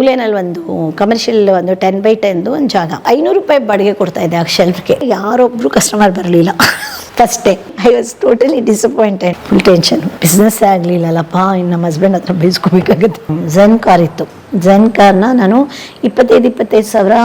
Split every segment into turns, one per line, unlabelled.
ಮೂಲೆನಲ್ಲಿ ಒಂದು ಕಮರ್ಷಿಯಲ್ ಒಂದು ten by ಟೆನ್ದು ಒಂದು ಜಾಗ. ಐನೂರು ರೂಪಾಯಿ ಬಾಡಿಗೆ ಕೊಡ್ತಾ ಇದ್ದೆ ಆ ಶೆಲ್ಫ್ಗೆ ಯಾರೊಬ್ರು ಕಸ್ಟಮರ್ ಬರಲಿಲ್ಲ. First day I was totally disappointed full tension business ಆಗಲಿಲ್ಲಲ್ಲಪ್ಪ, ಇನ್ನು ನಮ್ಮ ಹಸ್ಬೆಂಡ್ ಹತ್ರ ಬೈಸ್ಕೋಬೇಕಾಗುತ್ತೆ ಝನ್ ಕಾರ್ ಇತ್ತು. ಝೆನ್ ಕಾರ್ನ ನಾನು ಇಪ್ಪತ್ತೈದು ಇಪ್ಪತ್ತೈದು ಸಾವಿರ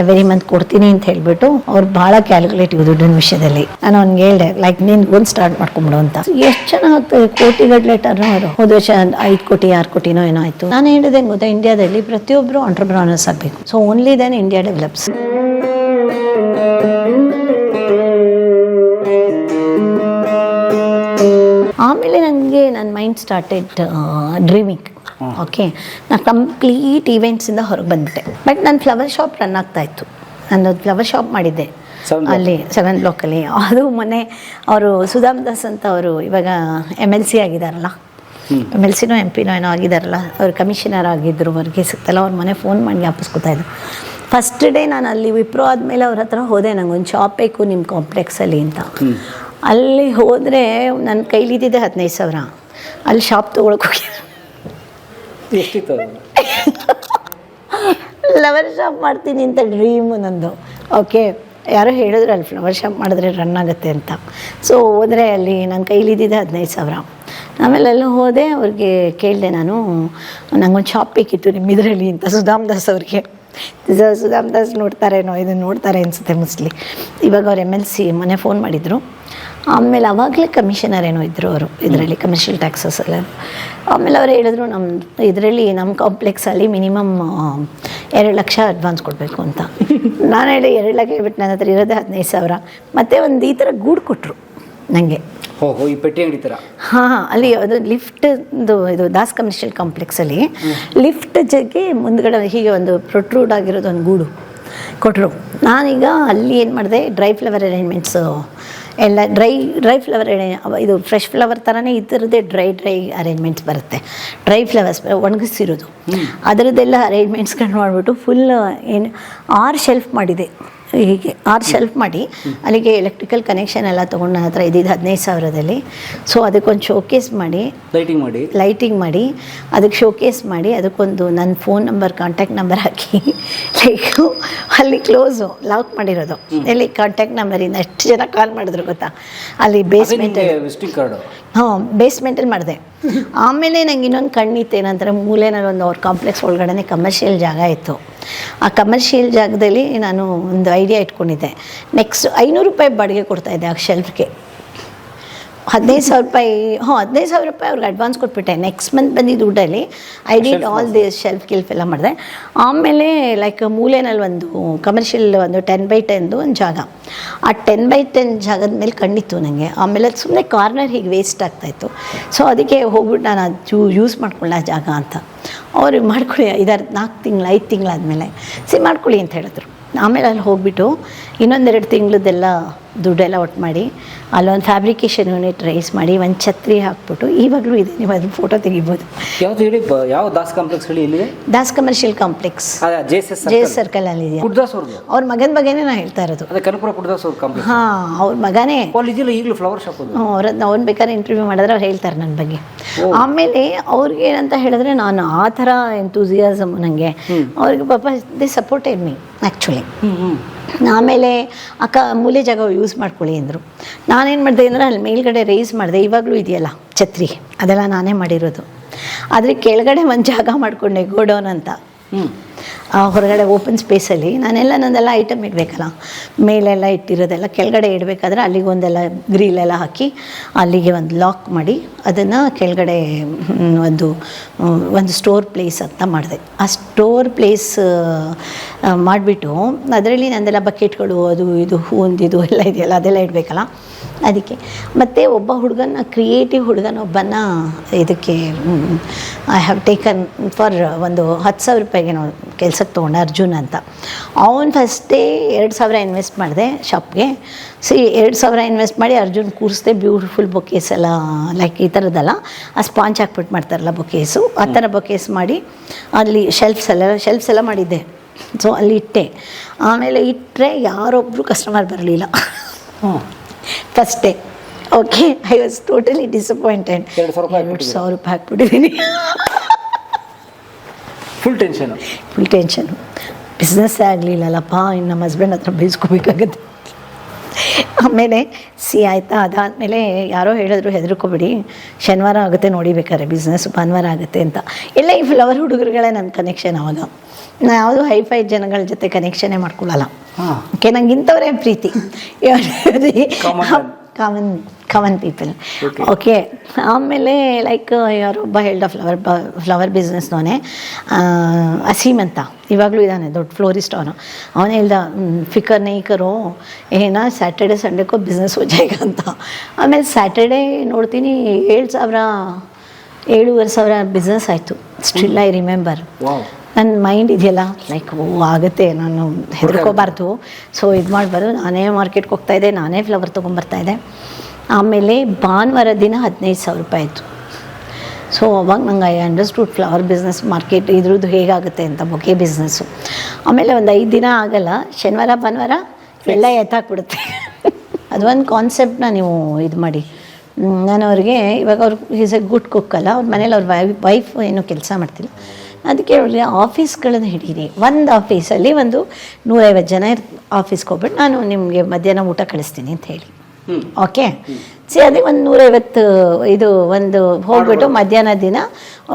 ಎವ್ರಿ ಮಂತ್ ಕೊಡ್ತೀನಿ ಅಂತ ಹೇಳ್ಬಿಟ್ಟು ಅವ್ರು ಭಾಳ ಕ್ಯಾಲ್ಕುಲೇಟಿವ್ ದುಡ್ಡಿನ ವಿಷಯದಲ್ಲಿ. ನಾನು ಅವ್ನಿಗೆ ಹೇಳಿದೆ ಲೈಕ್ ನೀನು ಒಂದು ಸ್ಟಾರ್ಟ್ ಮಾಡ್ಕೊಂಬಿಡು ಅಂತ. ಎಷ್ಟು ಚೆನ್ನಾಗ್ತದೆ ಕೋಟಿಗಟ್ಟಲೆ ಟರ್ನ್ ಅವರು ಹೋದ ವರ್ಷ ಐದು ಕೋಟಿ, ಆರು ಕೋಟಿನೋ ಏನೋ ಆಯಿತು. ನಾನು ಹೇಳಿದೆ ಗೊತ್ತಾ ಇಂಡಿಯಾದಲ್ಲಿ ಪ್ರತಿಯೊಬ್ಬರು ಆಂಟ್ರಪ್ರನರ್ಸ್ ಆಗಬೇಕು. So only then India develops ಆಮೇಲೆ ನನಗೆ ನನ್ನ ಮೈಂಡ್ ಸ್ಟಾರ್ಟೆಡ್ ಡ್ರೀಮಿಂಗ್ ಓಕೆ ನಾನು ಕಂಪ್ಲೀಟ್ ಈವೆಂಟ್ಸಿಂದ ಹೊರಗೆ ಬಂದ್ಬಿಟ್ಟೆ. ಬಟ್ ನಾನು ಫ್ಲವರ್ ಶಾಪ್ ರನ್ ಆಗ್ತಾ ಇತ್ತು. ನಾನು ಫ್ಲವರ್ ಶಾಪ್ ಮಾಡಿದ್ದೆ. ಅಲ್ಲಿ ಸೆವೆನ್ ಬ್ಲಾಕಲ್ಲಿ ಅದು ಮೊನ್ನೆ ಅವರು ಸುಧಾಮ್ ದಾಸ್ ಅಂತ ಅವರು ಇವಾಗ ಎಂ ಎಲ್ ಸಿ ಆಗಿದಾರಲ್ಲ. ಎಂ ಎಲ್ ಸಿನೋ ಎಂ ಪಿನೋ ಏನೋ ಆಗಿದಾರಲ್ಲ. ಅವ್ರು ಕಮಿಷನರ್ ಆಗಿದ್ದರು ಅವ್ರಿಗೆ ಸಿಗ್ತಲ್ಲ ಅವ್ರ ಮನೆ ಫೋನ್ ಮಾಡಿ ಜ್ಞಾಪಿಸ್ಕೊತಾ ಇದ್ರು. ಫಸ್ಟ್ ಡೇ ನಾನು ಅಲ್ಲಿ ವಿಪ್ರೋ ಆದಮೇಲೆ ಅವ್ರ ಹತ್ರ ಹೋದೆ. ನಂಗೊಂದು ಶಾಪ್ ಬೇಕು ನಿಮ್ಮ ಕಾಂಪ್ಲೆಕ್ಸಲ್ಲಿ ಅಂತ. ಅಲ್ಲಿ ಹೋದರೆ ನನ್ನ ಕೈಲಿದ್ದಿದ್ದೆ ಹದಿನೈದು ಸಾವಿರ. ಅಲ್ಲಿ ಶಾಪ್ ತೊಗೊಳಕ್ಕೆ ಹೋಗಿ
ಎಷ್ಟಿತ್ತು?
ಫ್ಲವರ್ ಶಾಪ್ ಮಾಡ್ತೀನಿ ಅಂತ ಡ್ರೀಮು ನಂದು. ಓಕೆ ಯಾರೋ ಹೇಳಿದ್ರು ಅಲ್ಲಿ ಫ್ಲವರ್ ಶಾಪ್ ಮಾಡಿದ್ರೆ ರನ್ ಆಗುತ್ತೆ ಅಂತ. ಸೊ ಹೋದರೆ ಅಲ್ಲಿ ನನ್ನ ಕೈಲಿದ್ದಿದ್ದೆ ಹದಿನೈದು ಸಾವಿರ. ಆಮೇಲೆ ಎಲ್ಲ ಹೋದೆ, ಅವ್ರಿಗೆ ಕೇಳಿದೆ ನಾನು, ನಂಗೊಂದು ಶಾಪ್ ಬೇಕಿತ್ತು ನಿಮ್ಮ ಇದರಲ್ಲಿ ಅಂತ ಸುಧಾಮ್ ದಾಸ್ ಅವ್ರಿಗೆ. ಸ- ಸುಧಾಮ್ ದಾಸ್ ನೋಡ್ತಾರೇನೋ ಇದನ್ನು ನೋಡ್ತಾರೆ ಅನಿಸುತ್ತೆ ಮೋಸ್ಟ್ಲಿ ಇವಾಗ ಅವ್ರು ಎಂ ಎಲ್ ಸಿ ಮೊನ್ನೆ ಫೋನ್ ಮಾಡಿದರು. ಆಮೇಲೆ ಅವಾಗಲೇ ಕಮಿಷನರ್ ಏನೋ ಇದ್ದರು ಅವರು, ಇದರಲ್ಲಿ ಕಮರ್ಷಿಯಲ್ ಟ್ಯಾಕ್ಸಸ್ ಎಲ್ಲ ಆಮೇಲೆ ಅವ್ರು ಹೇಳಿದ್ರು ನಮ್ಮ ಇದರಲ್ಲಿ ನಮ್ಮ ಕಾಂಪ್ಲೆಕ್ಸಲ್ಲಿ ಮಿನಿಮಮ್ ಎರಡು ಲಕ್ಷ ಅಡ್ವಾನ್ಸ್ ಕೊಡಬೇಕು ಅಂತ. ನಾನು ಹೇಳಿ ಎರಡು ಲಕ್ಷ ಹೇಳ್ಬಿಟ್ಟು ನನ್ನ ಹತ್ರ ಇರೋದೇ ಹದಿನೈದು ಸಾವಿರ. ಮತ್ತು ಒಂದು ಈ ಥರ ಗೂಡು ಕೊಟ್ಟರು ನನಗೆ
ಹೋ ಹೋ ಈ ಪೆಟ್ಟಿ ಅಂಗಡಿ ಥರ
ಹಾಂ ಅಲ್ಲಿ ಅದು ಲಿಫ್ಟ್ ಇದು ದಾಸ್ ಕಮರ್ಷಿಯಲ್ ಕಾಂಪ್ಲೆಕ್ಸಲ್ಲಿ ಲಿಫ್ಟ್ ಜಗ್ಗೆ ಮುಂದ್ಗಡೆ ಹೀಗೆ ಒಂದು ಪ್ರೊಟ್ರೂಡ್ ಆಗಿರೋದು ಒಂದು ಗೂಡು ಕೊಟ್ಟರು ನಾನೀಗ ಅಲ್ಲಿ ಏನು ಮಾಡಿದೆ ಡ್ರೈ ಫ್ಲವರ್ ಅರೇಂಜ್ಮೆಂಟ್ಸು ಎಲ್ಲ ಡ್ರೈ ಡ್ರೈ ಫ್ಲವರ್ ಇದು ಫ್ರೆಶ್ ಫ್ಲವರ್ ಥರನೇ ಇದರದ್ದೇ ಡ್ರೈ ಡ್ರೈ ಅರೇಂಜ್ಮೆಂಟ್ಸ್ ಬರುತ್ತೆ. ಡ್ರೈ ಫ್ಲವರ್ಸ್ ಒಣಗಿಸಿರೋದು. ಅದರದ್ದೆಲ್ಲ ಅರೇಂಜ್ಮೆಂಟ್ಸ್ಗಳನ್ನ ಮಾಡಿಬಿಟ್ಟು ಫುಲ್ ಏನು ಆರು ಶೆಲ್ಫ್ ಮಾಡಿದೆ. ಹೀಗೆ ಆರ್ ಶೆಲ್ಫ್ ಮಾಡಿ ಅಲ್ಲಿಗೆ ಎಲೆಕ್ಟ್ರಿಕಲ್ ಕನೆಕ್ಷನ್ ಎಲ್ಲ ತೊಗೊಂಡು ನನ್ನ ಹತ್ರ ಇದ್ದಿದ್ದು ಹದಿನೈದು ಸಾವಿರದಲ್ಲಿ. ಸೊ ಅದಕ್ಕೊಂದು ಶೋಕೇಸ್ ಮಾಡಿ
ಲೈಟಿಂಗ್ ಮಾಡಿ.
ಲೈಟಿಂಗ್ ಮಾಡಿ ಅದಕ್ಕೆ ಶೋಕೇಸ್ ಮಾಡಿ ಅದಕ್ಕೊಂದು ನನ್ನ ಫೋನ್ ನಂಬರ್ ಕಾಂಟ್ಯಾಕ್ಟ್ ನಂಬರ್ ಹಾಕಿ ಲೈಕ್ ಅಲ್ಲಿ ಕ್ಲೋಸು ಲಾಕ್ ಮಾಡಿರೋದು. ಎಲ್ಲಿ ಕಾಂಟ್ಯಾಕ್ಟ್ ನಂಬರಿಂದ ಎಷ್ಟು ಜನ ಕಾಲ್ ಮಾಡಿದ್ರು ಗೊತ್ತಾ? ಅಲ್ಲಿ ಬೇಸ್ಮೆಂಟ್ ಹಾಂ ಬೇಸ್ಮೆಂಟಲ್ಲಿ ಮಾಡಿದೆ. ಆಮೇಲೆ ನಂಗೆ ಇನ್ನೊಂದು ಕಣ್ಣಿತ್ತು ಏನಂತಾರೆ ಮೂಲೆನಲ್ಲಿ ಒಂದು ಅವ್ರ ಕಾಂಪ್ಲೆಕ್ಸ್ ಒಳಗಡೆ ಕಮರ್ಷಿಯಲ್ ಜಾಗ ಇತ್ತು. ಆ ಕಮರ್ಷಿಯಲ್ ಜಾಗದಲ್ಲಿ ನಾನು ಒಂದು ಐಡಿಯಾ ಇಟ್ಕೊಂಡಿದ್ದೆ. ನೆಕ್ಸ್ಟ್ ಐನೂರು ರೂಪಾಯಿ ಬಾಡಿಗೆ ಕೊಡ್ತಾಯಿದ್ದೆ ಆ ಶೆಲ್ಫ್ಗೆ ಹದಿನೈದು ಸಾವಿರ ರೂಪಾಯಿ ಹ್ಞೂ ಹದಿನೈದು ಸಾವಿರ ರೂಪಾಯಿ ಅವ್ರಿಗೆ ಅಡ್ವಾನ್ಸ್ ಕೊಟ್ಬಿಟ್ಟೆ. ನೆಕ್ಸ್ಟ್ ಮಂತ್ ಬಂದಿದ್ದು ದುಡ್ಡಲ್ಲಿ I did all the shelf ಗಿಲ್ಫ್ ಎಲ್ಲ ಮಾಡಿದೆ. ಆಮೇಲೆ ಲೈಕ್ ಮೂಲೆನಲ್ಲಿ ಒಂದು ಕಮರ್ಷಿಯಲ್ ಒಂದು ಟೆನ್ ಬೈ ಟೆನ್ದು ಒಂದು ಜಾಗ. ಆ ಟೆನ್ ಬೈ ಟೆನ್ ಜಾಗದ ಮೇಲೆ ಕಣ್ಣಿತ್ತು ನನಗೆ ಆಮೇಲೆ ಅದು ಸುಮ್ಮನೆ ಕಾರ್ನರ್ ಹೀಗೆ ವೇಸ್ಟ್ ಆಗ್ತಾಯಿತ್ತು ಸೊ ಅದಕ್ಕೆ ಹೋಗ್ಬಿಟ್ಟು ನಾನು ಅದು ಯೂಸ್ ಮಾಡ್ಕೊಳ್ಳೋ ಜಾಗ ಅಂತ. ಅವ್ರು ಮಾಡ್ಕೊಳ್ಳಿ ಐದಾರು ನಾಲ್ಕು ತಿಂಗಳು ಐದು ತಿಂಗಳಾದಮೇಲೆ ಸಿ ಮಾಡ್ಕೊಳ್ಳಿ ಅಂತ ಹೇಳಿದ್ರು. ಆಮೇಲೆ ಅಲ್ಲಿ ಹೋಗ್ಬಿಟ್ಟು ಇನ್ನೊಂದೆರಡು ತಿಂಗಳದ್ದೆಲ್ಲ ದುಡ್ಡೆಲ್ಲ ಒಟ್ಟು ಮಾಡಿ ಅಲ್ಲೊಂದು ಫ್ಯಾಬ್ರಿಕೇಶನ್ ಯೂನಿಟ್ ರೈಸ್ ಮಾಡಿ ಒಂದು ಛತ್ರಿ ಹಾಕ್ಬಿಟ್ಟು ಇವಾಗಲೂ ಇದೆ ನೀವು ಅದನ್ನ ಫೋಟೋ ತೆಗಿಬೋದು.
ಯಾವ್ದು ಹೇಳಿ ಬ- ಯಾವ ದಾಸ್ ಕಾಂಪ್ಲೆಕ್ಸ್ ಹೇಳಿ ಇಲ್ಲಿ
Das commercial complex
J S S
J S ಸರ್ಕಲಲ್ಲಿ ಇದೆಯಾ?
ಕುಡ್ದಾಸ್ ಅವ್ರದ್ದು
ಅವ್ರ ಮಗನ ಬಗ್ಗೆನೇ ನಾನು ಹೇಳ್ತಾ ಇರೋದು.
ಅದೇ ಕನಕಪುರ ಕುಡ್ದಾಸ್ ಅವ್ರ ಕಾಂಪ್ಲೆಕ್ಸ್
ಹಾಂ ಅವ್ರ ಮಗನೇ.
ಕಾಲೇಜಲ್ಲಿ ಈಗಲೂ ಫ್ಲವರ್ ಶಾಪ್ ಅದು?
ಅವ್ರ ಅವ್ನು ಬೇಕಾದ್ರೆ ಇಂಟರ್ವ್ಯೂ ಮಾಡಿದ್ರೆ ಅವ್ರು ಹೇಳ್ತಾರೆ ನನ್ನ ಬಗ್ಗೆ. ಆಮೇಲೆ ಅವ್ರಿಗೆ ಏನಂತ ಹೇಳಿದ್ರೆ ನಾನು ಆ ಥರ ಎಂತೂಸಿಯಾಸಮ್ ನನಗೆ ಅವ್ರಿಗೆ ಪಾಪ ದೇ ಸಪೋರ್ಟೆಡ್ ಮೀ ಆ್ಯಕ್ಚುಲಿ
ಹ್ಞೂ ಹ್ಞೂ
ಆಮೇಲೆ ಅಕ್ಕ ಮೂಲೆ ಜಾಗ ಯೂಸ್ ಮಾಡ್ಕೊಳ್ಳಿ ಅಂದರು. ನಾನೇನು ಮಾಡಿದೆ ಅಂದರೆ ಅಲ್ಲಿ ಮೇಲ್ಗಡೆ ರೈಸ್ ಮಾಡಿದೆ. ಇವಾಗಲೂ ಇದೆಯಲ್ಲ ಛತ್ರಿ. ಅದೆಲ್ಲ ನಾನೇ ಮಾಡಿರೋದು. ಆದರೆ ಕೆಳಗಡೆ ಒಂದು ಜಾಗ ಮಾಡಿಕೊಂಡೆ ಗೋಡೌನ್ ಅಂತ.
ಹ್ಞೂ
ಆ ಹೊರಗಡೆ ಓಪನ್ ಸ್ಪೇಸಲ್ಲಿ ನಾನೆಲ್ಲ ನಂದೆಲ್ಲ ಐಟಮ್ ಇಡಬೇಕಲ್ಲ. ಮೇಲೆಲ್ಲ ಇಟ್ಟಿರೋದೆಲ್ಲ ಕೆಳಗಡೆ ಇಡಬೇಕಾದ್ರೆ ಅಲ್ಲಿಗೆ ಒಂದೆಲ್ಲ ಗ್ರಿಲ್ ಎಲ್ಲ ಹಾಕಿ ಅಲ್ಲಿಗೆ ಒಂದು ಲಾಕ್ ಮಾಡಿ ಅದನ್ನು ಕೆಳಗಡೆ ಒಂದು ಒಂದು ಸ್ಟೋರ್ ಪ್ಲೇಸ್ ಅಂತ ಮಾಡಿದೆ. ಆ ಸ್ಟೋರ್ ಪ್ಲೇಸ್ ಮಾಡಿಬಿಟ್ಟು, ಅದರಲ್ಲಿ ನಂದೆಲ್ಲ ಬಕೆಟ್ಗಳು ಅದು ಇದು ಒಂದಿದು ಎಲ್ಲ ಇದೆಯಲ್ಲ, ಅದೆಲ್ಲ ಇಡಬೇಕಲ್ಲ? ಅದಕ್ಕೆ. ಮತ್ತು ಒಬ್ಬ ಹುಡುಗನ ಕ್ರಿಯೇಟಿವ್ ಹುಡುಗನೊಬ್ಬನ ಇದಕ್ಕೆ ಐ ಹ್ಯಾವ್ ಟೇಕನ್ ಫಾರ್ ಒಂದು ಹತ್ತು ಸಾವಿರ ರೂಪಾಯಿಗೆ ನಾವು ಕೆಲಸಕ್ಕೆ ತೊಗೊಂಡೆ ಅರ್ಜುನ್ ಅಂತ. ಅವನು ಫಸ್ಟೇ ಎರಡು ಸಾವಿರ ಇನ್ವೆಸ್ಟ್ ಮಾಡಿದೆ ಶಾಪ್ಗೆ ಸಿ ಎರಡು ಸಾವಿರ ಇನ್ವೆಸ್ಟ್ ಮಾಡಿ ಅರ್ಜುನ್ ಕೂರಿಸ್ದೆ ಬ್ಯೂಟಿಫುಲ್ ಬೊಕೇಸ್ ಎಲ್ಲ ಲೈಕ್ ಈ ಥರದ್ದಲ್ಲ ಆ ಸ್ಪಾಂಚ್ ಹಾಕ್ಬಿಟ್ಟು ಮಾಡ್ತಾರಲ್ಲ ಬೊಕೇಸು ಆ ಥರ ಬೊಕೇಸ್ ಮಾಡಿ ಅಲ್ಲಿ ಶೆಲ್ಫ್ಸ್ ಎಲ್ಲ ಶೆಲ್ಫ್ಸ್ ಎಲ್ಲ ಮಾಡಿದ್ದೆ. ಸೊ ಅಲ್ಲಿ ಇಟ್ಟೆ. ಆಮೇಲೆ ಇಟ್ಟರೆ ಯಾರೊಬ್ಬರು ಕಸ್ಟಮರ್ ಬರಲಿಲ್ಲ.
ಹ್ಞೂ
first day okay I was totally disappointed
ಎರಡು ಸಾವಿರ ರೂಪಾಯಿ
ಎರಡು ಸಾವಿರ ರೂಪಾಯಿ ಹಾಕ್ಬಿಟ್ಟಿದ್ದೀನಿ
ಫುಲ್ ಟೆನ್ಷನ್
ಫುಲ್ ಟೆನ್ಷನು ಬಿಸ್ನೆಸ್ಸೇ ಆಗಲಿಲ್ಲಲ್ಲಪ್ಪ ಇನ್ನು ನಮ್ಮ ಹಸ್ಬೆಂಡ್ ಹತ್ರ ಬೀಸ್ಕೋಬೇಕಾಗತ್ತೆ ಆಮೇಲೆ ಸಿ ಆಯಿತಾ? ಅದಾದಮೇಲೆ ಯಾರೋ ಹೇಳಿದ್ರು ಹೆದರ್ಕೋಬಿಡಿ. ಶನಿವಾರ ಆಗುತ್ತೆ ನೋಡಿ ಬೇಕಾದ್ರೆ ಬಿಸ್ನೆಸ್ ಭಾನುವಾರ ಆಗುತ್ತೆ ಅಂತ. ಎಲ್ಲ ಈ ಫ್ಲವರ್ ಹುಡುಗರುಗಳೇ ನನ್ನ ಕನೆಕ್ಷನ್ ಅವಾಗ. ನಾ ಯಾವುದು ಹೈಫೈ ಜನಗಳ ಜೊತೆ ಕನೆಕ್ಷನೇ ಮಾಡ್ಕೊಳ್ಳಲ್ಲ. ಓಕೆ ನಂಗೆ ಇಂಥವರೇ ಪ್ರೀತಿ.
Common
common people
Okay.
Okay ಆಮೇಲೆ ಲೈಕ್ ಯಾರೊಬ್ಬ ಹೇಳ್ದ ಫ್ಲವರ್ ಫ್ಲವರ್ ಬಿಸ್ನೆಸ್ನವನೇ ಅಸೀಮ್ ಅಂತ ಇವಾಗಲೂ ಇದ್ದಾನೆ ದೊಡ್ಡ ಫ್ಲೋರಿಸ್ಟ್ ಅವನು. ಅವನು ಹೇಳ್ದ "ಹ್ಮ್, ಫಿಕರ್ ನೇಕರು ಏನೋ ಸ್ಯಾಟರ್ಡೆ ಸಂಡೇಕೋ ಬಿಸ್ನೆಸ್ ಜಾಗ ಅಂತ. ಆಮೇಲೆ ಸ್ಯಾಟರ್ಡೆ ನೋಡ್ತೀನಿ ಏಳು ಸಾವಿರ ಏಳುವರೆ ಸಾವಿರ ಬಿಸ್ನೆಸ್ ಆಯಿತು. ಸ್ಟಿಲ್ ಐ ರಿಮೆಂಬರ್ ನನ್ನ ಮೈಂಡ್ ಇದೆಯಲ್ಲ ಲೈಕ್ ಓ ಆಗುತ್ತೆ ನಾನು ಹೆದರ್ಕೋಬಾರ್ದು. ಸೊ ಇದು ಮಾಡಬಾರ್ದು ನಾನೇ ಮಾರ್ಕೆಟ್ಗೆ ಹೋಗ್ತಾಯಿದ್ದೆ ನಾನೇ ಫ್ಲವರ್ ತೊಗೊಂಬರ್ತಾ ಇದ್ದೆ. ಆಮೇಲೆ ಭಾನುವಾರ ದಿನ ಹದಿನೈದು ಸಾವಿರ ರೂಪಾಯಿ ಆಯಿತು. ಸೊ ಅವಾಗ ನಂಗೆ I understood flower business market ಇದ್ರದ್ದು ಹೇಗಾಗುತ್ತೆ ಅಂತ ಬೊಕೆ ಬಿಸ್ನೆಸ್ಸು ಆಮೇಲೆ ಒಂದು ಐದು ದಿನ ಆಗಲ್ಲ ಶನಿವಾರ ಭಾನುವಾರ ಎಲ್ಲ ಎತ್ತಾಕ್ಬಿಡುತ್ತೆ. ಅದೊಂದು ಕಾನ್ಸೆಪ್ಟನ್ನ ನೀವು ಇದು ಮಾಡಿ. ನಾನು ಅವ್ರಿಗೆ ಇವಾಗ ಅವ್ರು ಈಸ್ ಎ ಗುಡ್ ಕುಕ್ ಅಲ್ಲ ಅವ್ರ ಮನೇಲಿ ಅವ್ರ ವೈ ವೈಫ್ ಏನು ಕೆಲಸ ಮಾಡ್ತಿಲ್ಲ. ಅದಕ್ಕೆ ಅವ್ರಿಗೆ ಆಫೀಸ್ಗಳನ್ನು ಹಿಡೀರಿ. ಒಂದು ಆಫೀಸಲ್ಲಿ ಒಂದು ನೂರೈವತ್ತು ಜನ ಇರ್ ಆಫೀಸ್ಗೆ ಹೋಗ್ಬಿಟ್ಟು ನಾನು ನಿಮಗೆ ಮಧ್ಯಾಹ್ನ ಊಟ ಕಳಿಸ್ತೀನಿ ಅಂತ ಹೇಳಿ. ಓಕೆ ಸಿ ಅದೇ ಒಂದು ನೂರೈವತ್ತು ಇದು ಒಂದು ಹೋಗ್ಬಿಟ್ಟು ಮಧ್ಯಾಹ್ನ ದಿನ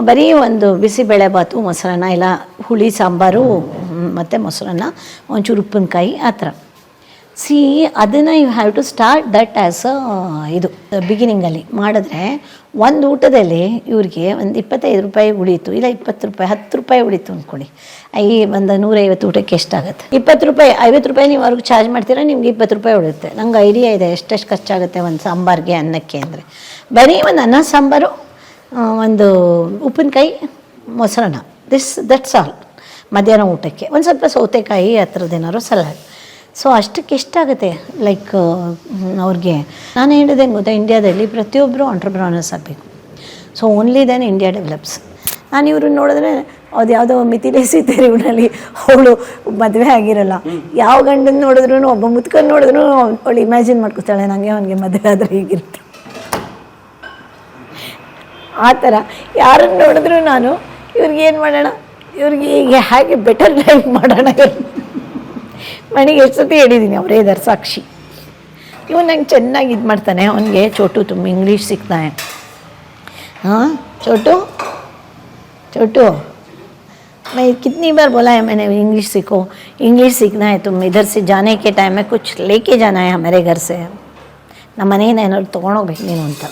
ಬರೀ ಒಂದು ಬಿಸಿಬೇಳೆ ಬಾತು ಮೊಸರನ್ನ ಇಲ್ಲ ಹುಳಿ ಸಾಂಬಾರು ಮತ್ತು ಮೊಸರನ್ನ ಒಂಚೂರು ಉಪ್ಪಿನಕಾಯಿ ಆ ಥರ. ಸಿ ಅದನ್ನು you have to start that as ಇದು ಬಿಗಿನಿಂಗಲ್ಲಿ ಮಾಡಿದ್ರೆ ಒಂದು ಊಟದಲ್ಲಿ ಇವ್ರಿಗೆ ಒಂದು ಇಪ್ಪತ್ತೈದು ರೂಪಾಯಿ ಉಳೀತು, ಇಲ್ಲ ಇಪ್ಪತ್ತು ರೂಪಾಯಿ, ಹತ್ತು ರೂಪಾಯಿ ಉಳೀತು ಅಂದ್ಕೊಳ್ಳಿ ಐ ಒಂದು ನೂರೈವತ್ತು ಊಟಕ್ಕೆ ಎಷ್ಟಾಗುತ್ತೆ? ಇಪ್ಪತ್ತು ರೂಪಾಯಿ, ಐವತ್ತು ರೂಪಾಯಿ ನೀವು ಅವ್ರಿಗೆ ಚಾರ್ಜ್ ಮಾಡ್ತೀರಾ, ನಿಮ್ಗೆ ಇಪ್ಪತ್ತು ರೂಪಾಯಿ ಉಳಿಯುತ್ತೆ ನಂಗೆ ಐಡಿಯಾ ಇದೆ, ಎಷ್ಟೆಷ್ಟು ಖರ್ಚಾಗುತ್ತೆ ಒಂದು ಸಾಂಬಾರಿಗೆ ಅನ್ನಕ್ಕೆ ಅಂದರೆ. ಬರೀ ಒಂದು ಅನ್ನ, ಸಾಂಬಾರು ಒಂದು ಉಪ್ಪಿನಕಾಯಿ, ಮೊಸರನ್ನ. ದಿಸ್ ದಟ್ಸ್ ಆಲ್ ಮಧ್ಯಾಹ್ನ ಊಟಕ್ಕೆ. ಒಂದು ಸ್ವಲ್ಪ ಸೌತೆಕಾಯಿ ಆ ಸಲಹೆ ಸಲಾಡ್ ಸೊ ಅಷ್ಟಕ್ಕೆ ಎಷ್ಟಾಗುತ್ತೆ ಲೈಕ್ ಅವ್ರಿಗೆ. ನಾನು ಹೇಳಿದೆ ಗೊತ್ತಾ ಇಂಡಿಯಾದಲ್ಲಿ ಪ್ರತಿಯೊಬ್ಬರು ಆಂಟ್ರಪ್ರನರ್ಸ್ ಆಗಬೇಕು. So only then India develops ನಾನು ಇವ್ರನ್ನ ನೋಡಿದ್ರೆ, ಅದು ಯಾವುದೋ ಮಿತಿಲೇಸಿ ಇವನಲ್ಲಿ ಅವಳು ಮದುವೆ ಆಗಿರಲ್ಲ. ಯಾವ ಗಂಡನ ನೋಡಿದ್ರು ಒಬ್ಬ ಮುತ್ಕನ್ ನೋಡಿದ್ರು ಅವಳು ಇಮ್ಯಾಜಿನ್ ಮಾಡ್ಕೊತಾಳೆ ನನಗೆ ಅವನಿಗೆ ಮದುವೆ ಆದರೆ ಹೀಗಿರುತ್ತೆ. ಆ ಥರ. ಯಾರನ್ನು ನೋಡಿದ್ರು ನಾನು, ಇವ್ರಿಗೆ ಏನು ಮಾಡೋಣ? ಇವ್ರಿಗೆ ಹೀಗೆ ಹೇಗೆ ಬೆಟರ್ ಲೈಫ್ ಮಾಡೋಣ. ಮನೆಗೆ ಎಷ್ಟು ಸತಿ ಹೇಳಿದ್ದೀನಿ ಅವರೇ ಇದ್ದಾರೆ ಸಾಕ್ಷಿ ಇವನು ನಂಗೆ ಚೆನ್ನಾಗಿ ಇದು ಮಾಡ್ತಾನೆ ಅವನಿಗೆ ಚೋಟು ತುಂಬ ಇಂಗ್ಲೀಷ್ ಸಿಗ್ತಾನೆ हाँ छोटू छोटू मैं कितनी बार बोला है मैंने इंग्लिश सीखो इंग्लिश सीखना है तुम इधर से जाने के टाइम में कुछ लेके जाना है हमारे घर से ನಮ್ಮ ಮನೆಯಿಂದ ಏನಾದ್ರು ತೊಗೊಂಡೋಗ್ಬೇಕು ನೀನು ಅಂತ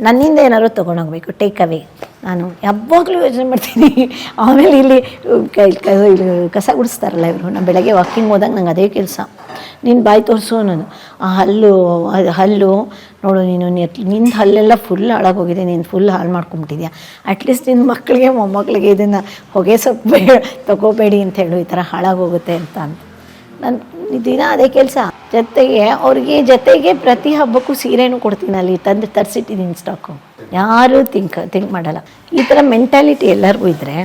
ನನ್ನಿಂದ ಏನಾದ್ರು ತೊಗೊಂಡೋಗ್ಬೇಕು ಟೇಕ್ ಅವೇ ನಾನು ಯಾವಾಗಲೂ ಯೋಚನೆ ಮಾಡ್ತೀನಿ. ಆಮೇಲೆ ಇಲ್ಲಿ ಕಸ ಗುಡಿಸ್ತಾರಲ್ಲ ಇವರು. ನಾನು ಬೆಳಗ್ಗೆ ವಾಕಿಂಗ್ ಹೋದಾಗ ನಂಗೆ ಅದೇ ಕೆಲಸ. ನೀನು ಬಾಯಿ ತೋರಿಸು ಅನ್ನೋದು. ಆ ಹಲ್ಲು ಹಲ್ಲು, ನೋಡು ನೀನು ನಿಂದು ಹಲ್ಲೆಲ್ಲ ಫುಲ್ ಹಾಳಾಗೋಗಿದೆ ನೀನು ಫುಲ್ ಹಾಳು ಮಾಡ್ಕೊಂಬಿಟ್ಟಿದ್ಯಾ? ಅಟ್ಲೀಸ್ಟ್ ನಿನ್ನ ಮಕ್ಕಳಿಗೆ ಮೊಮ್ಮಕ್ಕಳಿಗೆ ಇದನ್ನು ಹೊಗೆ ಸೊಪ್ಪು ತಗೋಬೇಡಿ ಅಂತ ಹೇಳು. ಈ ಥರ ಹಾಳಾಗೋಗುತ್ತೆ ಅಂತ ಅಂತ ನಾನು ದಿನ ಅದೇ ಕೆಲಸ. ಜೊತೆಗೆ ಅವ್ರಿಗೆ ಜೊತೆಗೆ ಪ್ರತಿ ಹಬ್ಬಕ್ಕೂ ಸೀರೆನೂ ಕೊಡ್ತೀನಿ ಅಲ್ಲಿ ತಂದು ತರಿಸಿಟ್ಟಿದ್ದೀನಿ ಸ್ಟಾಕು ಯಾರೂ ತಿಂಕ್ ಥಿಂಕ್ ಮಾಡಲ್ಲ. ಈ ಥರ ಮೆಂಟಾಲಿಟಿ ಎಲ್ಲರಿಗೂ ಇದ್ದರೆ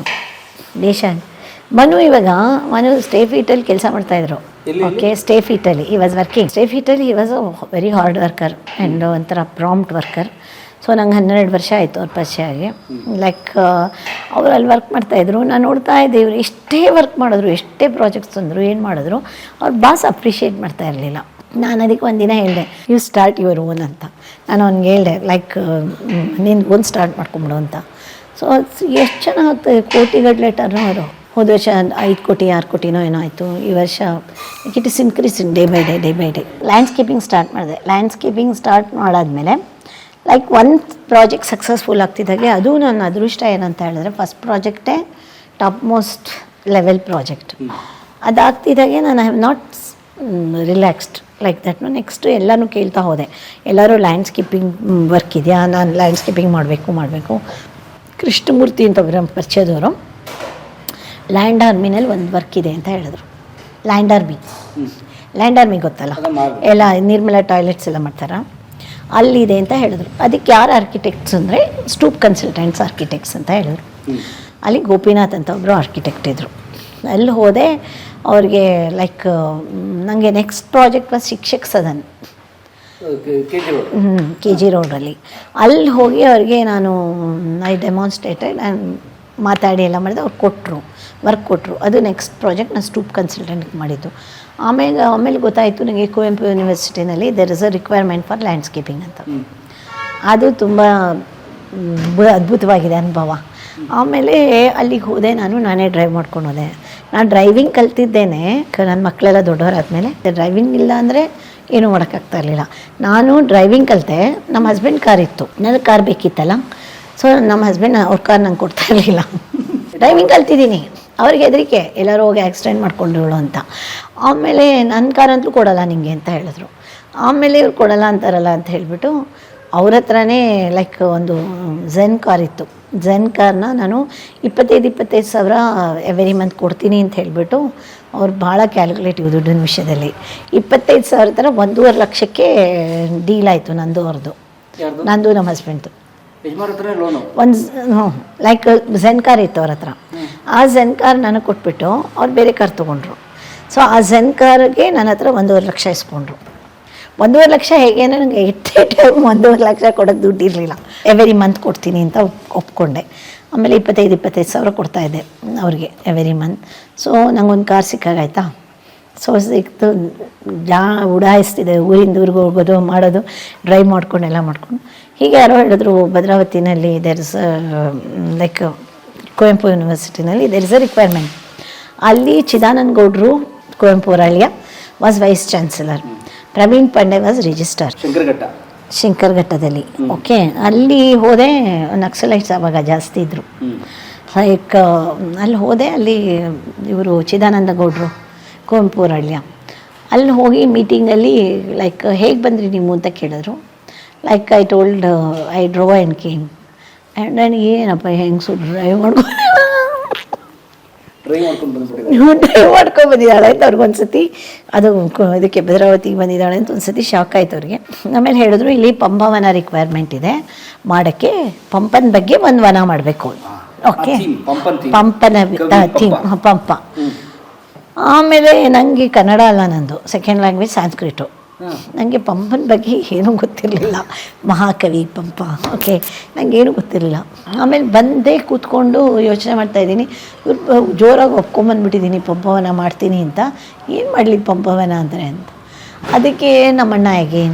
ದೇಶ ಮನು ಇವಾಗ ಮನು ಸ್ಟೇ ಫೀಟಲ್ಲಿ ಕೆಲಸ ಮಾಡ್ತಾಯಿದ್ರು? ಓಕೆ ಸ್ಟೇ ಫೀಟಲ್ಲಿ ಈ ವಾಸ್ ವರ್ಕಿಂಗ್ ಸ್ಟೇ ಫೀಟಲ್ಲಿ ಈ was a very hard worker and ಒಂಥರ ಪ್ರಾಂಪ್ಟ್ ವರ್ಕರ್ ಸೊ ನಂಗೆ ಹನ್ನೆರಡು ವರ್ಷ ಆಯಿತು ಅವ್ರ ಪರಿಚಯ ಲೈಕ್ ಅವ್ರು ಅಲ್ಲಿ ವರ್ಕ್ ಮಾಡ್ತಾಯಿದ್ರು ನಾನು ನೋಡ್ತಾ ಇದ್ದೆ, ಇವರು ಎಷ್ಟೇ ವರ್ಕ್ ಮಾಡಿದ್ರು, ಎಷ್ಟೇ ಪ್ರಾಜೆಕ್ಟ್ಸ್ ತಂದರು, ಏನು ಮಾಡಿದ್ರು, ಅವ್ರು ಬಾಸ್ ಅಪ್ರಿಷಿಯೇಟ್ ಮಾಡ್ತಾ ಇರಲಿಲ್ಲ. ನಾನು ಅದಕ್ಕೆ ಒಂದಿನ ಹೇಳಿದೆ ಯು ಸ್ಟಾರ್ಟ್ ಯುವರ್ ಓನ್ ಅಂತ. ನಾನು ಅವ್ನಿಗೆ ಹೇಳಿದೆ ಲೈಕ್ ನೀನು ಓನ್ ಸ್ಟಾರ್ಟ್ ಮಾಡ್ಕೊಂಬಿಡು ಅಂತ. ಸೊ ಎಷ್ಟು ಚೆನ್ನಾಗುತ್ತೆ ಕೋಟಿಗಟ್ಟಲೆ ಟರ್ನ್ ಅವರು ಹೋದ ವರ್ಷ ಐದು ಕೋಟಿ, ಆರು ಕೋಟಿನೋ ಏನೋ ಆಯಿತು. ಈ ವರ್ಷ it is increasing day by day day by day landscaping start ಮಾಡಿದೆ. ಲ್ಯಾಂಡ್ಸ್ಕೇಪಿಂಗ್ ಸ್ಟಾರ್ಟ್ ಮಾಡಾದ್ಮೇಲೆ ಲೈಕ್ ಒನ್ ಪ್ರಾಜೆಕ್ಟ್ ಸಕ್ಸಸ್ಫುಲ್ ಆಗ್ತಿದ್ದಾಗೆ ಅದು ನನ್ನ ಅದೃಷ್ಟ ಏನಂತ ಹೇಳಿದ್ರೆ ಫಸ್ಟ್ ಪ್ರಾಜೆಕ್ಟೇ ಟಾಪ್ ಮೋಸ್ಟ್ ಲೆವೆಲ್ ಪ್ರಾಜೆಕ್ಟ್ ಅದಾಗ್ತಿದ್ದಾಗೆ ನಾನು I have not relaxed like that next ಎಲ್ಲನೂ ಕೇಳ್ತಾ ಹೋದೆ. ಎಲ್ಲರೂ ಲ್ಯಾಂಡ್ಸ್ಕೇಪಿಂಗ್ ವರ್ಕ್ ಇದೆಯಾ? ನಾನು ಲ್ಯಾಂಡ್ಸ್ಕೇಪಿಂಗ್ ಮಾಡಬೇಕು ಮಾಡಬೇಕು. ಕೃಷ್ಣಮೂರ್ತಿ ಅಂತ ಒಬ್ಬರು ಪರಿಚಯದವರು. ಲ್ಯಾಂಡ್ ಆರ್ಮಿನಲ್ಲಿ ಒಂದು ವರ್ಕ್ ಇದೆ ಅಂತ ಹೇಳಿದ್ರು. ಲ್ಯಾಂಡ್ ಆರ್ಮಿ ಲ್ಯಾಂಡ್ ಆರ್ಮಿ ಗೊತ್ತಲ್ಲ? ಎಲ್ಲ ನಿರ್ಮಲ ಟಾಯ್ಲೆಟ್ಸ್ ಎಲ್ಲ ಮಾಡ್ತಾರ? ಅಲ್ಲಿದೆ ಅಂತ ಹೇಳಿದ್ರು. ಅದಕ್ಕೆ ಯಾರು ಆರ್ಕಿಟೆಕ್ಟ್ಸ್ ಅಂದರೆ ಸ್ಟೂಪ್ ಕನ್ಸಲ್ಟೆಂಟ್ಸ್ ಆರ್ಕಿಟೆಕ್ಟ್ಸ್ ಅಂತ ಹೇಳಿದ್ರು. ಅಲ್ಲಿ ಗೋಪಿನಾಥ್ ಅಂತ ಒಬ್ಬರು ಆರ್ಕಿಟೆಕ್ಟ್ ಇದ್ದರು ಅಲ್ಲಿ ಹೋದೆ ಅವ್ರಿಗೆ ಲೈಕ್ ನನಗೆ next project was
Shikshak Sadan. ಹ್ಞೂ
ಕೆ ಜಿ ರೋಡಲ್ಲಿ ಅಲ್ಲಿ. ಹೋಗಿ ಅವ್ರಿಗೆ ನಾನು ಐ ಡೆಮಾನ್ಸ್ಟ್ರೇಟೆಡ್ ನಾನು ಮಾತಾಡಿ ಎಲ್ಲ ಮಾಡಿದೆ ಅವ್ರು ಕೊಟ್ಟರು ವರ್ಕ್ ಕೊಟ್ಟರು ಅದು ನೆಕ್ಸ್ಟ್ ಪ್ರಾಜೆಕ್ಟ್ ನಾನು ಸ್ಟೂಪ್ ಕನ್ಸಲ್ಟೆಂಟ್ ಮಾಡಿದ್ದು. ಆಮೇಲೆ ಆಮೇಲೆ ಗೊತ್ತಾಯಿತು ನನಗೆ Kuvempu ಯೂನಿವರ್ಸಿಟಿನಲ್ಲಿ there is a requirement for landscaping ಅಂತ. ಅದು ತುಂಬ ಅದ್ಭುತವಾಗಿದೆ ಅನುಭವ. ಆಮೇಲೆ ಅಲ್ಲಿಗೆ ಹೋದೆ ನಾನು ನಾನೇ ಡ್ರೈವ್ ಮಾಡ್ಕೊಂಡು ಹೋದೆ. ನಾನು ಡ್ರೈವಿಂಗ್ ಕಲ್ತಿದ್ದೇನೆ ನನ್ನ ಮಕ್ಕಳೆಲ್ಲ ದೊಡ್ಡವರಾದ್ಮೇಲೆ ಡ್ರೈವಿಂಗ್ ಇಲ್ಲ ಅಂದರೆ ಏನೂ ಮಾಡೋಕ್ಕಾಗ್ತಾ ಇರಲಿಲ್ಲ. ನಾನು ಡ್ರೈವಿಂಗ್ ಕಲಿತೆ ನಮ್ಮ ಹಸ್ಬೆಂಡ್ ಕಾರ್ ಇತ್ತು. ನನಗೆ ಕಾರ್ ಬೇಕಿತ್ತಲ್ಲ ಸೊ ನಮ್ಮ ಹಸ್ಬೆಂಡ್ ಅವ್ರ ಕಾರ್ ನಂಗೆ ಕೊಡ್ತಾ ಇರಲಿಲ್ಲ. ಡ್ರೈವಿಂಗ್ ಕಲ್ತಿದ್ದೀನಿ. ಅವ್ರಿಗೆ ಹೆದರಿಕೆ ಎಲ್ಲರೂ ಹೋಗಿ ಆಕ್ಸಿಡೆಂಟ್ ಮಾಡ್ಕೊಂಡ್ರು ಅಂತ. ಆಮೇಲೆ ನನ್ನ ಕಾರ್ ಅಂತಲೂ ಕೊಡಲ್ಲ ನಿಮಗೆ ಅಂತ ಹೇಳಿದ್ರು. ಆಮೇಲೆ ಇವ್ರು ಕೊಡಲ್ಲ ಅಂತಾರಲ್ಲ ಅಂತ ಹೇಳಿಬಿಟ್ಟು ಅವ್ರ ಹತ್ರನೇ ಲೈಕ್ ಒಂದು ಝೆನ್ ಕಾರ್ ಇತ್ತು. ಝೆನ್ ಕಾರ್ನ ನಾನು ಇಪ್ಪತ್ತೈದು ಇಪ್ಪತ್ತೈದು ಸಾವಿರ ಎವ್ರಿ ಮಂತ್ ಕೊಡ್ತೀನಿ ಅಂತ ಹೇಳಿಬಿಟ್ಟು ಅವ್ರು ಭಾಳ ಕ್ಯಾಲ್ಕುಲೇಟಿವ್ ದುಡ್ಡಿನ ವಿಷಯದಲ್ಲಿ. ಇಪ್ಪತ್ತೈದು ಸಾವಿರ ಥರ ಒಂದೂವರೆ ಲಕ್ಷಕ್ಕೆ ಡೀಲ್ ಆಯಿತು ನಂದು ಅವ್ರದ್ದು ನಂದು ನಮ್ಮ ಹಸ್ಬೆಂಡ್ದು ಒಂದು ಹ್ಞೂ ಲೈಕ್ ಝೆನ್ ಕಾರ್ ಇತ್ತು ಅವ್ರ ಹತ್ರ. ಆ ಝೆನ್ ಕಾರ್ ನನಗೆ ಕೊಟ್ಬಿಟ್ಟು ಅವ್ರು ಬೇರೆ ಕಾರ್ ತೊಗೊಂಡ್ರು. ಸೊ ಆ ಝೆನ್ ಕಾರ್ಗೆ ನನ್ನ ಹತ್ರ ಒಂದೂವರೆ ಲಕ್ಷ ಇಸ್ಕೊಂಡ್ರು. ಒಂದೂವರೆ ಲಕ್ಷ ಹೇಗೆ ನನಗೆ ಎಟ್ಟೆ ಟೈಮ್ ಒಂದೂವರೆ ಲಕ್ಷ ಕೊಡೋಕ್ಕೆ ದುಡ್ಡು ಇರಲಿಲ್ಲ. ಎವರಿ ಮಂತ್ ಕೊಡ್ತೀನಿ ಅಂತ ಒಪ್- ಒಪ್ಕೊಂಡೆ. ಆಮೇಲೆ ಇಪ್ಪತ್ತೈದು ಇಪ್ಪತ್ತೈದು ಸಾವಿರ ಕೊಡ್ತಾಯಿದ್ದೆ ಅವ್ರಿಗೆ ಎವರಿ ಮಂತ್ ಸೊ ನಂಗೊಂದು ಕಾರ್ ಸಿಕ್ಕಾಗಾಯ್ತಾ? ಸೊ ಸಿಕ್ತು ಜಾ ಉಡಾಯಿಸ್ತಿದೆ. ಊರಿಂದ ಊರಿಗೆ ಹೋಗೋದು ಮಾಡೋದು ಡ್ರೈವ್ ಮಾಡ್ಕೊಂಡು ಎಲ್ಲ ಮಾಡ್ಕೊಂಡು. ಹೀಗೆ ಯಾರೋ ಹೇಳಿದ್ರು ಭದ್ರಾವತಿನಲ್ಲಿ ದೇರ್ ಇಸ್ ಲೈಕ್ ಕುವೆಂಪು ಯೂನಿವರ್ಸಿಟಿನಲ್ಲಿ ದೇರ್ ಇಸ್ ಅ ರಿಕ್ವೈರ್ಮೆಂಟ್ ಅಲ್ಲಿ ಚಿದಾನಂದ ಗೌಡ್ರು Kuvempu ಅವರಳಿಯ was vice chancellor Praveen Pandey was
register
ಶಂಕರ್ಘಟ್ಟದಲ್ಲಿ. Okay ಅಲ್ಲಿ ಹೋದೆ ನಕ್ಸಲೈಟ್ಸ್ ಆವಾಗ ಜಾಸ್ತಿ ಇದ್ದರು ಲೈಕ್ ಅಲ್ಲಿ ಹೋದೆ ಅಲ್ಲಿ ಇವರು ಚಿದಾನಂದ ಗೌಡ್ರು ಕುವೆಂಪು ಅವರಳ್ಯ ಅಲ್ಲಿ ಹೋಗಿ ಮೀಟಿಂಗಲ್ಲಿ ಲೈಕ್ ಹೇಗೆ ಬಂದ್ರಿ ನೀವು ಅಂತ ಕೇಳಿದ್ರು. Like I told I drove and came and ನನಗೆ ಏನಪ್ಪ ಹೆಂಗೆ ಸುಡ್
ಡ್ರೈವ್ ಮಾಡ್ಕೊಂಡು
ಡ್ರೈವ್ ಮಾಡ್ಕೊಂಡು ಬಂದಿದ್ದಾಳೆ. ಅಂತ ಅವ್ರಿಗೆ ಒಂದ್ಸತಿ ಅದು ಇದಕ್ಕೆ ಭದ್ರಾವತಿಗೆ ಬಂದಿದ್ದಾಳೆ ಅಂತ ಒಂದ್ಸತಿ ಶಾಕ್ ಆಯ್ತು ಅವ್ರಿಗೆ. ಆಮೇಲೆ ಹೇಳಿದ್ರು ಇಲ್ಲಿ ಪಂಪವನ ರಿಕ್ವೈರ್ಮೆಂಟ್ ಇದೆ. ಮಾಡೋಕ್ಕೆ ಪಂಪನ ಬಗ್ಗೆ ಒಂದು ವನ ಮಾಡಬೇಕು ಓಕೆ
ಪಂಪನ್
ಥೀಮ್
ಪಂಪ.
ಆಮೇಲೆ ನನಗೆ ಕನ್ನಡ ಅಲ್ಲ ನಂದು ಸೆಕೆಂಡ್ ಲ್ಯಾಂಗ್ವೇಜ್ ಸಾಂಸ್ಕ್ರಿಟು
ಹಾಂ
ನನಗೆ ಪಂಪನ ಬಗ್ಗೆ ಏನೂ ಗೊತ್ತಿರಲಿಲ್ಲ. ಮಹಾಕವಿ ಪಂಪ ಓಕೆ ನನಗೇನು ಗೊತ್ತಿರಲಿಲ್ಲ. ಆಮೇಲೆ ಬಂದೇ ಕೂತ್ಕೊಂಡು ಯೋಚನೆ ಮಾಡ್ತಾಯಿದ್ದೀನಿ ಇದ್ದೀನಿ. ಜೋರಾಗಿ ಒಪ್ಕೊಂಬಂದ್ಬಿಟ್ಟಿದ್ದೀನಿ ಪಂಪವನ ಮಾಡ್ತೀನಿ ಅಂತ. ಏನು ಮಾಡಲಿ ಪಂಪವನ ಅಂದರೆ ಅಂತ. ಅದಕ್ಕೆ ನಮ್ಮಣ್ಣ ಹೇಗೆ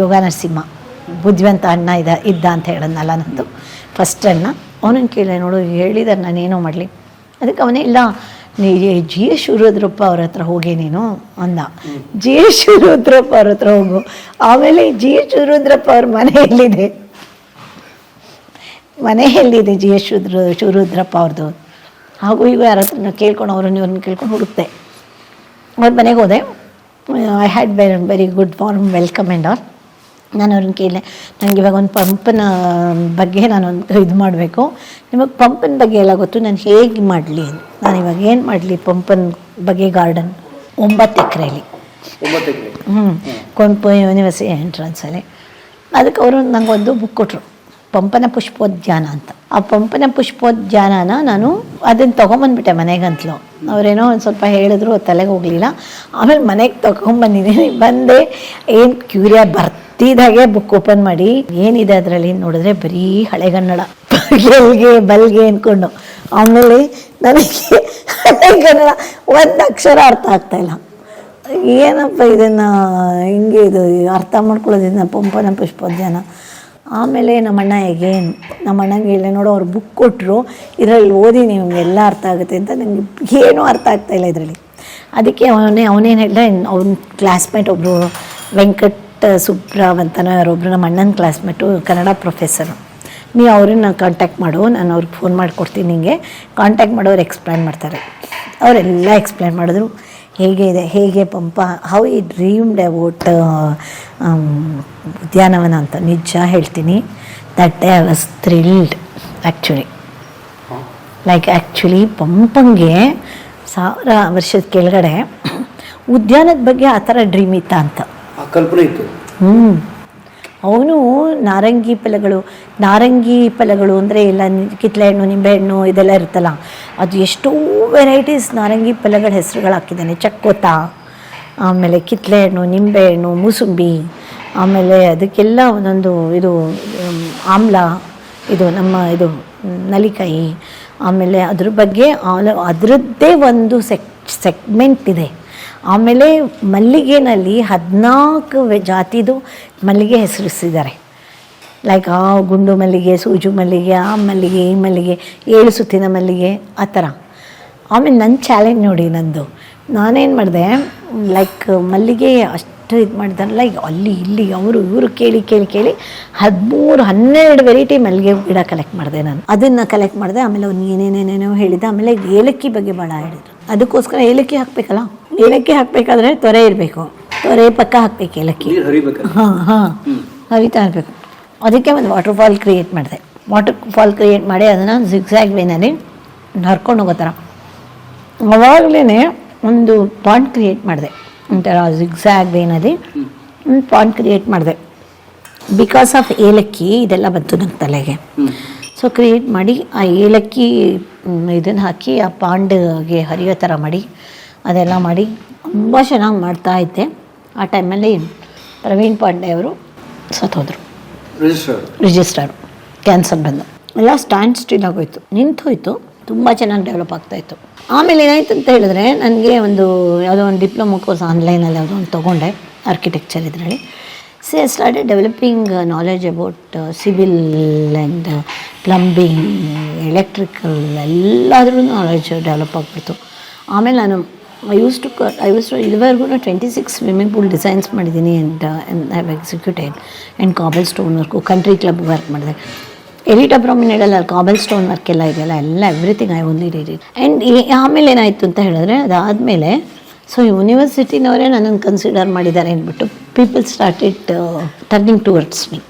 ಯೋಗ ನರಸಿಂಹ ಬುದ್ಧಿವಂತ ಅಣ್ಣ ಇದ, ಇದ್ದ ಅಂತ ಹೇಳೋದ್ನಲ್ಲ ನಂದು. ಫಸ್ಟ್ ಅಣ್ಣ. ಅವನನ್ನು ಕೇಳಿದೆ ನೋಡು, ಹೇಳಿದಾರೆ, ನಾನೇನೋ ಮಾಡಲಿ. ಅದಕ್ಕೆ ಅವನೇ, ಇಲ್ಲ ಜಿ ಎಸ್ ಶಿವರುದ್ರಪ್ಪ ಅವ್ರ ಹತ್ರ ಹೋಗಿ ನೀನು ಅಂದ. ಜಿ ಎಸ್ ಶಿವರುದ್ರಪ್ಪ ಅವ್ರ ಹತ್ರ ಹೋಗು. ಆಮೇಲೆ ಜಿ ಎಸ್ ಶಿವರುದ್ರಪ್ಪ ಅವ್ರ ಮನೆಯಲ್ಲಿದೆ ಮನೆ ಎಲ್ಲಿದೆ? ಜಿ ಎಸ್ ಶಿವರುದ್ರ ಶಿವರುದ್ರಪ್ಪ ಅವ್ರದ್ದು ಹಾಗೂ ಈಗ ಯಾರ ಹತ್ರ ಕೇಳ್ಕೊಂಡು ಅವ್ರನ್ನ ಇವ್ರನ್ನ ಕೇಳ್ಕೊಂಡು ಹುಡುಕ್ತೆ ಅವ್ರ ಮನೆಗೆ ಹೋದೆ. I had very very good form welcome and all ನಾನು ಅವ್ರನ್ನ ಕೇಳಿದೆ ನನಗೆ ಇವಾಗ ಒಂದು ಪಂಪನ ಬಗ್ಗೆ ನಾನೊಂದು ಇದು ಮಾಡಬೇಕು. ನಿಮಗೆ ಪಂಪನ ಬಗ್ಗೆ ಎಲ್ಲ ಗೊತ್ತು ನಾನು ಹೇಗೆ ಮಾಡಲಿ? ನಾನು ಇವಾಗ ಏನು ಮಾಡಲಿ ಪಂಪನ ಬಗ್ಗೆ ಗಾರ್ಡನ್? ಒಂಬತ್ತು ಎಕರೆಯಲ್ಲಿ ಹ್ಞೂ ಕುವೆಂಪು ಯೂನಿವರ್ಸಿಟಿ ಎಂಟ್ರನ್ಸಲ್ಲಿ ಅದಕ್ಕೆ ಅವರು ನನಗೊಂದು ಬುಕ್ ಕೊಟ್ಟರು ಪಂಪನ ಪುಷ್ಪೋದ್ಯಾನ ಅಂತ. ಆ ಪಂಪನ ಪುಷ್ಪೋದ್ಯಾನನ ನಾನು ಅದನ್ನು ತೊಗೊಂಬಂದ್ಬಿಟ್ಟೆ ಮನೆಗಂತಲೂ. ಅವರೇನೋ ಒಂದು ಸ್ವಲ್ಪ ಹೇಳಿದ್ರು ತಲೆಗೆ ಹೋಗಲಿಲ್ಲ. ಆಮೇಲೆ ಮನೆಗೆ ತೊಗೊಂಬಂದಿದ್ದೀನಿ. ಬಂದೆ ಏನು ಕ್ಯೂರಿಯಾ ಬರ್ತಿದ್ದಾಗೆ ಬುಕ್ ಓಪನ್ ಮಾಡಿ, ಏನಿದೆ ಅದರಲ್ಲಿ ನೋಡಿದ್ರೆ ಬರೀ ಹಳೆಗನ್ನಡ ಎಲ್ಗೆ ಬಲ್ಗೆ ಅಂದ್ಕೊಂಡು ಆಮೇಲೆ ನನಗೆ ಹಳೆಗನ್ನಡ ಒಂದು ಅಕ್ಷರ ಅರ್ಥ ಆಗ್ತಾ ಇಲ್ಲ. ಏನಪ್ಪ ಇದನ್ನು, ಹಿಂಗೆ ಇದು ಅರ್ಥ ಮಾಡ್ಕೊಳ್ಳೋದಿಲ್ಲ ಪಂಪನ ಪುಷ್ಪೋದ್ಯಾನ. ಆಮೇಲೆ ನಮ್ಮಣ್ಣ ಹೇಗೇನು ನಮ್ಮಣ್ಣಂಗೆ ಹೇಳಿ, ನೋಡು, ಅವ್ರು ಬುಕ್ ಕೊಟ್ಟರು ಇದರಲ್ಲಿ ಓದಿ ನಿಮ್ಗೆ ಎಲ್ಲ ಅರ್ಥ ಆಗುತ್ತೆ ಅಂತ ನನಗೆ ಏನೂ ಅರ್ಥ ಆಗ್ತಾಯಿಲ್ಲ ಇದರಲ್ಲಿ. ಅದಕ್ಕೆ ಅವನೇ ಅವನೇನು ಹೇಳಿದ ಅವ್ನ ಕ್ಲಾಸ್ಮೇಟ್ ಒಬ್ಬರು ವೆಂಕಟ್ ಸುಬ್ರಾವ್ ಅಂತನೋ ಯಾರೊಬ್ಬರು ನಮ್ಮ ಅಣ್ಣನ ಕ್ಲಾಸ್ಮೇಟು ಕನ್ನಡ ಪ್ರೊಫೆಸರು ನೀವು ಅವ್ರನ್ನ ಕಾಂಟ್ಯಾಕ್ಟ್ ಮಾಡು, ನಾನು ಅವ್ರಿಗೆ ಫೋನ್ ಮಾಡಿಕೊಡ್ತೀನಿ ನಿಮಗೆ ಕಾಂಟ್ಯಾಕ್ಟ್ ಮಾಡೋರು ಎಕ್ಸ್ಪ್ಲೈನ್ ಮಾಡ್ತಾರೆ. ಅವರೆಲ್ಲ ಎಕ್ಸ್ಪ್ಲೈನ್ ಮಾಡಿದ್ರು. ಹೇಗೆ ಇದೆ, ಹೇಗೆ Pampa how he dreamed about ಉದ್ಯಾನವನ ಅಂತ. ನಿಜ ಹೇಳ್ತೀನಿ. That I was thrilled actually like actually ಪಂಪಂಗೆ ಸಾವಿರ ವರ್ಷದ ಕೆಳಗಡೆ ಉದ್ಯಾನದ ಬಗ್ಗೆ ಆ ಥರ ಡ್ರೀಮ್ ಇತ್ತ ಅಂತ.
ಆ ಕಲ್ಪನೆ ಇತ್ತು.
ಹ್ಞೂ ಅವನು ನಾರಂಗಿ ಫಲಗಳು ನಾರಂಗಿ ಫಲಗಳು ಅಂದರೆ ಎಲ್ಲ ನಿ- ಕಿತ್ಲೆ ಹಣ್ಣು ನಿಂಬೆಹಣ್ಣು ಇದೆಲ್ಲ ಇರುತ್ತಲ್ಲ, ಅದು ಎಷ್ಟೋ ವೆರೈಟೀಸ್ ನಾರಂಗಿ ಫಲಗಳ ಹೆಸರುಗಳು ಹಾಕಿದ್ದಾನೆ. ಚಕ್ಕೋತ, ಆಮೇಲೆ ಕಿತ್ಲೆ ಹಣ್ಣು ನಿಂಬೆಹಣ್ಣು, ಮೂಸುಂಬಿ, ಆಮೇಲೆ ಅದಕ್ಕೆಲ್ಲ ಒಂದೊಂದು ಇದು ಆಮ್ಲ, ಇದು ನಮ್ಮ ಇದು ನಲಿಕಾಯಿ ಆಮೇಲೆ ಅದ್ರ ಬಗ್ಗೆ ಅದರದ್ದೇ ಒಂದು ಸೆಕ್ ಸೆಗ್ಮೆಂಟ್ ಇದೆ. ಆಮೇಲೆ ಮಲ್ಲಿಗೆನಲ್ಲಿ ಹದಿನಾಲ್ಕು ಜಾತಿದು ಮಲ್ಲಿಗೆ ಹೆಸರಿಸಿದ್ದಾರೆ. ಲೈಕ್ ಆ ಗುಂಡು ಮಲ್ಲಿಗೆ, ಸೂಜು ಮಲ್ಲಿಗೆ, ಆ ಮಲ್ಲಿಗೆ, ಈ ಮಲ್ಲಿಗೆ, ಏಳು ಸುತ್ತಿನ ಮಲ್ಲಿಗೆ, ಆ ಥರ. ಆಮೇಲೆ ನನ್ನ ಚಾಲೆಂಜ್ ನೋಡಿ ನಂದು. ನಾನೇನು ಮಾಡಿದೆ ಲೈಕ್ ಮಲ್ಲಿಗೆ ಅಷ್ಟು ಇದು ಮಾಡಿದಾರಲ್ಲ ಈಗ ಅಲ್ಲಿ ಇಲ್ಲಿ ಅವರು ಇವರು ಕೇಳಿ ಕೇಳಿ ಕೇಳಿ ಹದಿಮೂರು, ಹನ್ನೆರಡು ವೆರೈಟಿ ಮಲ್ಲಿಗೆ ಗಿಡ ಕಲೆಕ್ಟ್ ಮಾಡಿದೆ ನಾನು. ಅದನ್ನು ಕಲೆಕ್ಟ್ ಮಾಡಿದೆ, ಆಮೇಲೆ ಅವ್ನು ಏನೇನೇನೇನೋ ಹೇಳಿದೆ, ಆಮೇಲೆ ಏಲಕ್ಕಿ ಬಗ್ಗೆ ಭಾಳ ಹೇಳಿದ್ರು. ಅದಕ್ಕೋಸ್ಕರ ಏಲಕ್ಕಿ ಹಾಕಬೇಕಲ್ಲ? ಏಲಕ್ಕಿ ಹಾಕಬೇಕಾದ್ರೆ ತೊರೆ ಇರಬೇಕು. ತೊರೆ ಪಕ್ಕ ಹಾಕ್ಬೇಕು ಏಲಕ್ಕಿ. ಹಾಂ ಹಾಂ. ಹರಿತಾ ಇರಬೇಕು. ಅದಕ್ಕೆ ಒಂದು ವಾಟರ್ ಫಾಲ್ ಕ್ರಿಯೇಟ್ ಮಾಡಿದೆ. ವಾಟರ್ ಫಾಲ್ ಕ್ರಿಯೇಟ್ ಮಾಡಿ ಅದನ್ನು ಜಿಗ್ಸಾಗ್ ವೇನಲ್ಲಿ ಹರ್ಕೊಂಡು ಹೋಗೋ ಥರ. ಅವಾಗಲೇ ಒಂದು ಪಾಂಡ್ ಕ್ರಿಯೇಟ್ ಮಾಡಿದೆ. ಒಂಥರ ಜಿಗ್ಸಾಗ್ ವೇನಲ್ಲಿ ಒಂದು ಪಾಂಡ್ ಕ್ರಿಯೇಟ್ ಮಾಡಿದೆ. ಬಿಕಾಸ್ ಆಫ್ ಏಲಕ್ಕಿ ಇದೆಲ್ಲ ಬಂತು ನನ್ನ ತಲೆಗೆ. ಸೊ ಕ್ರಿಯೇಟ್ ಮಾಡಿ ಆ ಏಲಕ್ಕಿ ಇದನ್ನು ಹಾಕಿ ಆ ಪಾಂಡ್ಗೆ ಹರಿಯೋ ಥರ ಮಾಡಿ ಅದೆಲ್ಲ ಮಾಡಿ ತುಂಬ ಚೆನ್ನಾಗಿ ಮಾಡ್ತಾ ಇದ್ದೆ. ಆ ಟೈಮಲ್ಲಿ ಪ್ರವೀಣ್ ಪಾಂಡೆ ಅವರು ಸತ್ತೋದ್ರು.
ರಿಜಿಸ್ಟರ್
ರಿಜಿಸ್ಟ್ರಾರು ಕ್ಯಾನ್ಸರ್ ಬಂದು. ಎಲ್ಲ ಸ್ಟ್ಯಾಂಡ್ ಸ್ಟಿಲ್ ಆಗೋಯ್ತು. ನಿಂತು ಹೋಯ್ತು ತುಂಬ ಚೆನ್ನಾಗಿ ಡೆವಲಪ್ ಆಗ್ತಾಯಿತ್ತು ಆಮೇಲೆ ಏನಾಯ್ತು ಅಂತ ಹೇಳಿದ್ರೆ ನನಗೆ ಒಂದು ಯಾವುದೋ ಒಂದು ಡಿಪ್ಲೊಮೊ ಕೋರ್ಸ್ ಆನ್ಲೈನಲ್ಲಿ ಯಾವುದೋ ಒಂದು ತೊಗೊಂಡೆ ಆರ್ಕಿಟೆಕ್ಚರ್ ಇದರಲ್ಲಿ. See started developing knowledge about civil and plumbing electrical ಎಲ್ಲಾದ್ರೂ ನಾಲೆಜ್ ಡೆವಲಪ್ ಆಗ್ಬಿಡ್ತು. ಆಮೇಲೆ ನಾನು I use to I use to ಇದುವರೆಗೂ twenty six swimming pool designs ಮಾಡಿದ್ದೀನಿ and I have executed and cobble stone work country club work ಮಾಡಿದೆ. Elite ಅಬ್ರಾಮಿನೇಡಲ್ಲಿ cobble stone work ಎಲ್ಲ ಇದೆಯಲ್ಲ, ಎಲ್ಲ everything I only did it and ಆಮೇಲೆ ಏನಾಯಿತು ಅಂತ ಹೇಳಿದ್ರೆ ಅದಾದಮೇಲೆ ಸೊ ಯೂನಿವರ್ಸಿಟಿನವರೇ ನನ್ನನ್ನು ಕನ್ಸಿಡರ್ ಮಾಡಿದ್ದಾರೆ ಅಂದ್ಬಿಟ್ಟು people started turning towards me